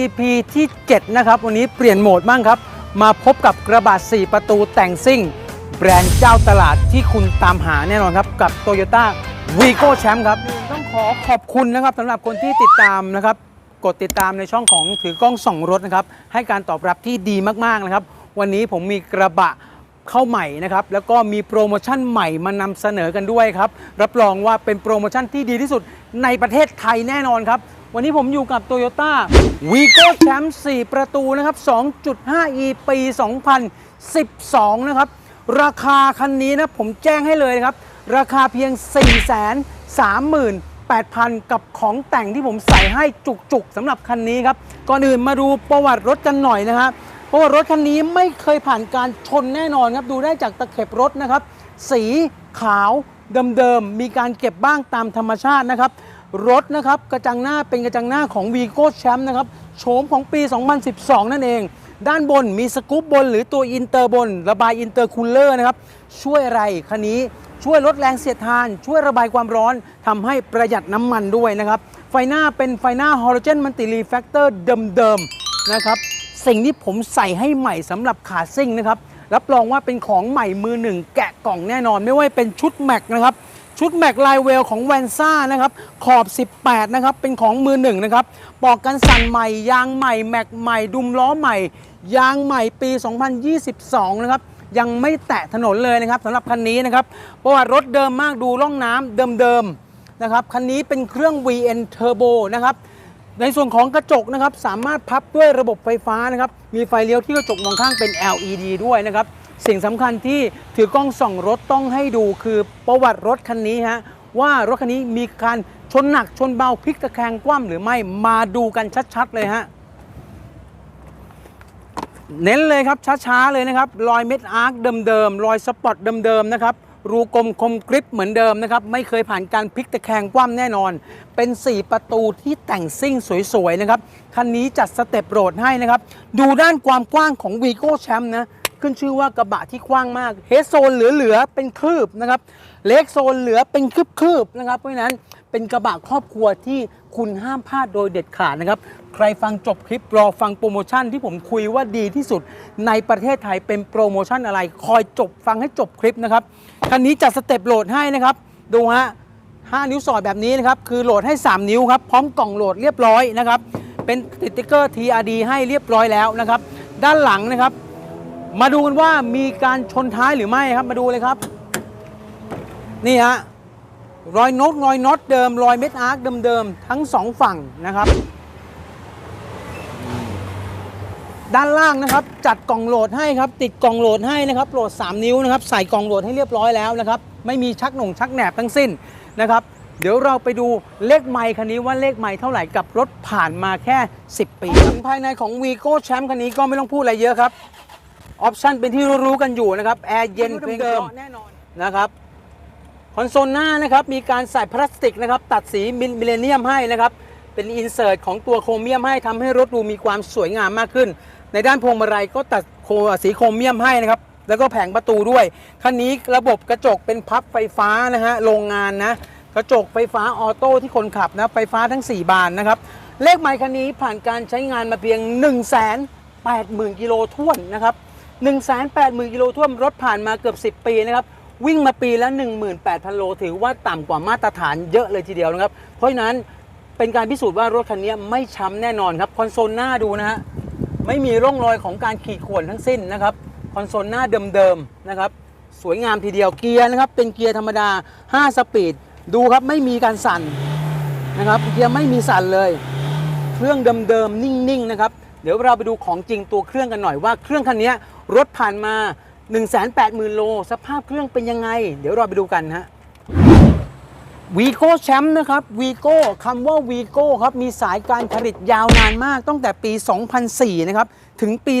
EP ที่ 7 นะครับ วันนี้เปลี่ยนโหมดบ้างครับ มาพบกับกระบะ 4 ประตูแต่งซิ่ง แบรนด์เจ้าตลาดที่คุณตามหาแน่นอนครับ กับ Toyota Vigo Champ ครับ ต้องขอขอบคุณนะครับสำหรับคนที่ติดตามนะครับ กดติดตามในช่องของถือกล้องส่องรถนะครับ ให้การตอบรับที่ดีมากๆนะครับ วันนี้ผมมีกระบะเข้าใหม่นะครับ แล้วก็มีโปรโมชั่นใหม่มานำเสนอกันด้วยครับ รับรองว่าเป็นโปรโมชั่นที่ดีที่สุดในประเทศไทยแน่นอนครับ วันนี้ผมอยู่กับ Toyota Vigo Champ 4 ประตูนะครับ 2.5e ปี 2012 นะครับ ราคาคันนี้นะผมแจ้งให้เลยนะครับ ราคาเพียง 438,000 กับของแต่งที่ผมใส่ให้จุกๆสำหรับคันนี้ครับ ก่อนอื่นมาดูประวัติรถกันหน่อยนะครับเพราะว่ารถคันนี้ไม่เคยผ่านการชนแน่นอนครับ ดูได้จากตะเข็บรถนะครับ สีขาวเดิมๆ มีการเก็บบ้างตามธรรมชาตินะครับ รถนะครับกระจังหน้าเป็นกระจังหน้าของ Vigo Champ นะครับโฉมของปี 2012 นั่นเอง ด้านบนมีสกู๊ปบน หรือตัวอินเตอร์บน ระบายอินเตอร์คูลเลอร์นะครับช่วยอะไรคันนี้ช่วยลดแรงเสียดทาน ช่วยระบายความร้อนทำให้ประหยัดน้ำมันด้วยนะครับไฟหน้าเป็นไฟหน้าฮอล o เจนมันติรีแฟกเตอร์เดิมๆนะครับสิ่งที่ผมใส่ให้ใหม่สำหรับขาซิ่งนะครับรับรองว่าเป็นของใหม่มือหนึ่งแกะกล่องแน่นอน ไม่ว่าเป็นชุดแม็กนะครับ ชุดแม็กลายเวลของแวนซ่านะครับขอบ 18 นะครับ เป็นของมือหนึ่งนะครับปอกกันสั่นใหม่ ยางใหม่ แม็กใหม่ ดุมล้อใหม่ ยางใหม่ปี 2022 นะครับ ยังไม่แตะถนนเลยนะครับสำหรับคันนี้นะครับประวัติรถเดิมมากดูร่องน้ำเดิมๆนะครับคันนี้เป็นเครื่อง VN Turbo นะครับในส่วนของกระจกนะครับสามารถพับด้วยระบบไฟฟ้านะครับมีไฟเลี้ยวที่กระจกมองข้างเป็น LED ด้วยนะครับ สิ่งสำคัญที่ถือกล้องส่องรถต้องให้ดูคือประวัติรถคันนี้ฮะว่ารถคันนี้มีการชนหนักชนเบาพลิกตะแคงคว่ำหรือไม่มาดูกันชัดๆเลยฮะเน้นเลยครับช้าๆเลยนะครับรอยเม็ดอาร์คเดิมๆรอยสปอตเดิมๆนะครับรูกลมคมกริปเหมือนเดิมนะครับไม่เคยผ่านการพลิกตะแคงคว่ำแน่นอน เป็น 4 ประตูที่แต่งซิ่งสวยๆนะครับคันนี้จัดสเต็ปโรดให้นะครับดูด้านความกว้างของ Vigo Champ นะ ขึ้นชื่อว่ากระบะที่กว้างมากเฮดโซนเหลือๆเป็นคืบนะครับเล็กโซนเหลือเป็นคืบๆนะครับเพราะฉะนั้นเป็นกระบะครอบครัวที่คุณห้ามพลาดโดยเด็ดขาดนะครับใครฟังจบคลิปรอฟังโปรโมชั่นที่ผมคุยว่าดีที่สุดในประเทศไทยเป็นโปรโมชั่นอะไร คอยจบฟังให้จบคลิปนะครับคันนี้จัดสเต็ปโหลดให้นะครับดูฮะ5นิ้วสอดแบบนี้นะครับคือโหลดให้ 3 นิ้วครับพร้อมกล่องโหลดเรียบร้อยนะครับเป็นติดติ๊กเกอร์ TRD ให้เรียบร้อยแล้วนะครับ ด้านหลังนะครับ มาดูกันว่ามีการชนท้ายหรือไม่ครับมาดูเลยครับ นี่ฮะรอยน็อตรอยน็อตเดิมรอยเม็ดอาร์คเดิมๆทั้งสองฝั่งนะครับ ด้านล่างนะครับ จัดกล่องโหลดให้ครับ ติดกล่องโหลดให้นะครับโหลด 3 นิ้วนะครับ ใส่กล่องโหลดให้เรียบร้อยแล้วนะครับ ไม่มีชักหน่งชักแหนบทั้งสิ้นนะครับ เดี๋ยวเราไปดูเลขไมค์คันนี้ว่าเลขไมค์เท่าไหร่กับรถผ่านมาแค่ 10 ปีภายในของ Vigo Champ คันนี้ก็ไม่ต้องพูดอะไรเยอะครับ ออปชันเป็นที่รู้ๆกันอยู่นะครับ แอร์เย็นเพลงเดิมนะครับคอนโซลหน้านะครับมีการใส่พลาสติกนะครับตัดสีมิเลเนียมให้นะครับเป็นอินเสิร์ตของตัวโครเมียมให้ทำให้รถดูมีความสวยงามมากขึ้น ในด้านพวงมาลัยก็ตัดโคสีโครเมียมให้นะครับแล้วก็แผงประตูด้วยคันนี้ระบบกระจกเป็นพับไฟฟ้านะฮะโรงงานนะกระจกไฟฟ้าออโต้ที่คนขับนะไฟฟ้าทั้ง 4 บานนะครับเลขไมค์คันนี้ผ่านการใช้งานมาเพียง 1 8 0 0 0 0กิโลท่วนนะครับ 180,000กิโลท่วมรถผ่านมาเกือบ 10 ปีนะครับวิ่งมาปีละ 18,000 โล ถือว่าต่ำกว่ามาตรฐานเยอะเลยทีเดียวนะครับ เพราะฉะนั้นเป็นการพิสูจน์ว่ารถคันนี้ไม่ช้ำแน่นอนครับ คอนโซลหน้าดูนะฮะไม่มีร่องรอยของการขีดข่วนทั้งสิ้นนะครับ คอนโซลหน้าเดิมๆนะครับ สวยงามทีเดียวเกียร์นะครับ เป็นเกียร์ธรรมดา 5 สปีด ดูครับไม่มีการสั่นนะครับเกียร์ไม่มีสั่นเลย เครื่องเดิมๆนิ่งๆนะครับ เดี๋ยวเราไปดูของจริงตัวเครื่องกันหน่อยว่าเครื่องคันนี้รถผ่านมา 180,000 โล สภาพเครื่องเป็นยังไง เดี๋ยวเราไปดูกันฮะวีโก้แชมป์นะครับวีโก้คำว่าวีโก้ครับ มีสายการผลิตยาวนานมากตั้งแต่ปี 2004 นะครับ ถึงปี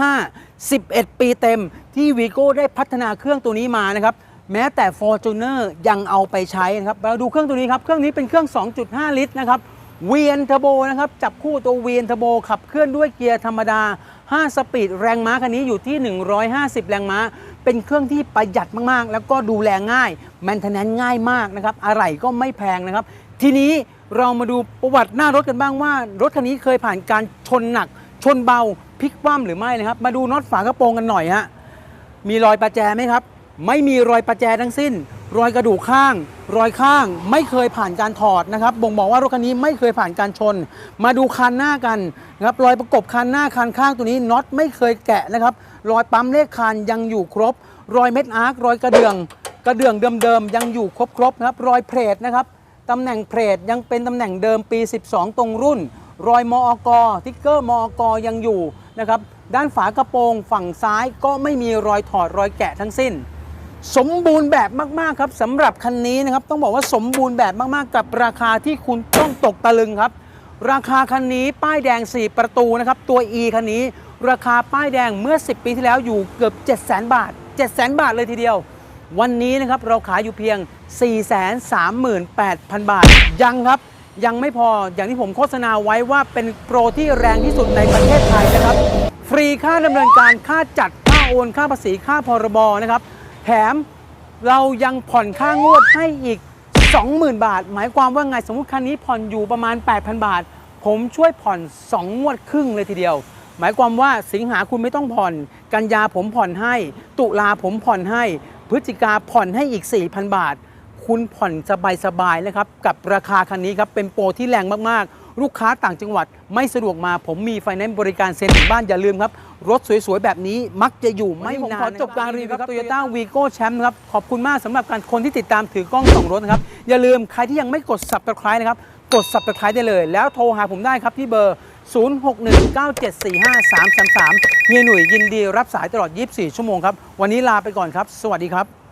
2015 11 ปีเต็มที่วีโก้ได้พัฒนาเครื่องตัวนี้มานะครับ แม้แต่ Fortuner ยังเอาไปใช้นะครับเราดูเครื่องตัวนี้ครับ เครื่องนี้เป็นเครื่อง 2.5 ลิตรนะครับ เวียนเทอร์โบนะครับ จับคู่ตัวเวียนเทอร์โบขับเคลื่อนด้วยเกียร์ธรรมดา 5 สปีดแรงม้าคันนี้อยู่ที่ 150 แรงม้า เป็นเครื่องที่ประหยัดมากๆ แล้วก็ดูแลง่ายแมนเทนแนนง่ายมากนะครับอะไรก็ไม่แพงนะครับ ทีนี้เรามาดูประวัติหน้ารถกันบ้างว่า รถคันนี้เคยผ่านการชนหนัก ชนเบาพลิกคว่ำหรือไม่นะครับ มาดูน็อตฝากระโปรงกันหน่อยฮะมีรอยประแจไหมครับ ไม่มีรอยประแจทั้งสิ้น รอยกระดูกข้าง รอยข้างไม่เคยผ่านการถอดนะครับ บ่งบอกว่ารถคันนี้ไม่เคยผ่านการชน มาดูคันหน้ากันนะครับรอยประกบคันหน้าคันข้างตัวนี้น็อตไม่เคยแกะนะครับ รอยปั๊มเลขคันยังอยู่ครบ รอยเม็ดอาร์ครอยกระเดื่อง กระเดื่องเดิมๆยังอยู่ครบๆนะครับ รอยเพลทนะครับตำแหน่งเพลทยังเป็นตำแหน่งเดิมปี 12 ตรงรุ่น รอยมอกติ๊กเกอร์มอกยังอยู่นะครับ ด้านฝากระโปรงฝั่งซ้ายก็ไม่มีรอยถอดรอยแกะทั้งสิ้น สมบูรณ์แบบมากๆครับสำหรับคันนี้นะครับ ต้องบอกว่าสมบูรณ์แบบมากๆ กับราคาที่คุณต้องตกตะลึงครับ ราคาคันนี้ป้ายแดง 4 ประตูนะครับ ตัว E คันนี้ ราคาป้ายแดงเมื่อ 10 ปีที่แล้วอยู่เกือบ 700,000บาท700,000 บาทเลยทีเดียว วันนี้นะครับเราขายอยู่เพียง 438,000 บาท ยังครับยังไม่พออย่างที่ผมโฆษณาไว้ว่าเป็นโปรที่แรงที่สุดในประเทศไทยนะครับ ฟรีค่าดำเนินการค่าจัดค่าโอนค่าภาษีค่าพรบนะครับ แถมเรายังผ่อนค่างวดให้อีก 20,000 บาท หมายความว่าไงสมมติคันนี้ผ่อนอยู่ประมาณ 8,000 บาท ผมช่วยผ่อน 2 งวดครึ่งเลยทีเดียว หมายความว่าสิงหาคุณไม่ต้องผ่อน กันยาผมผ่อนให้ ตุลาผมผ่อนให้ พฤศจิกาผ่อนให้อีก 4,000 บาท คุณผ่อนสบายๆนะครับกับราคาคันนี้ครับเป็นโปรที่แรงมากๆ ลูกค้าต่างจังหวัดไม่สะดวกมาผมมีไฟแนนซ์บริการเซ็นถึงบ้านอย่าลืมครับ รถสวยๆ แบบนี้มักจะอยู่ไม่นานขอจบการรีวิวครับ Toyota Vigo Champ นะครับ ขอบคุณมากสำหรับการคนที่ติดตามถือกล้องส่องรถนะครับ อย่าลืมใครที่ยังไม่กด subscribe นะครับ กด subscribe ได้เลย แล้วโทรหาผมได้ครับที่เบอร์ 0619745333เฮียหนุ่ยยินดีรับสายตลอด 24 ชั่วโมงครับวันนี้ลาไปก่อนครับ สวัสดีครับ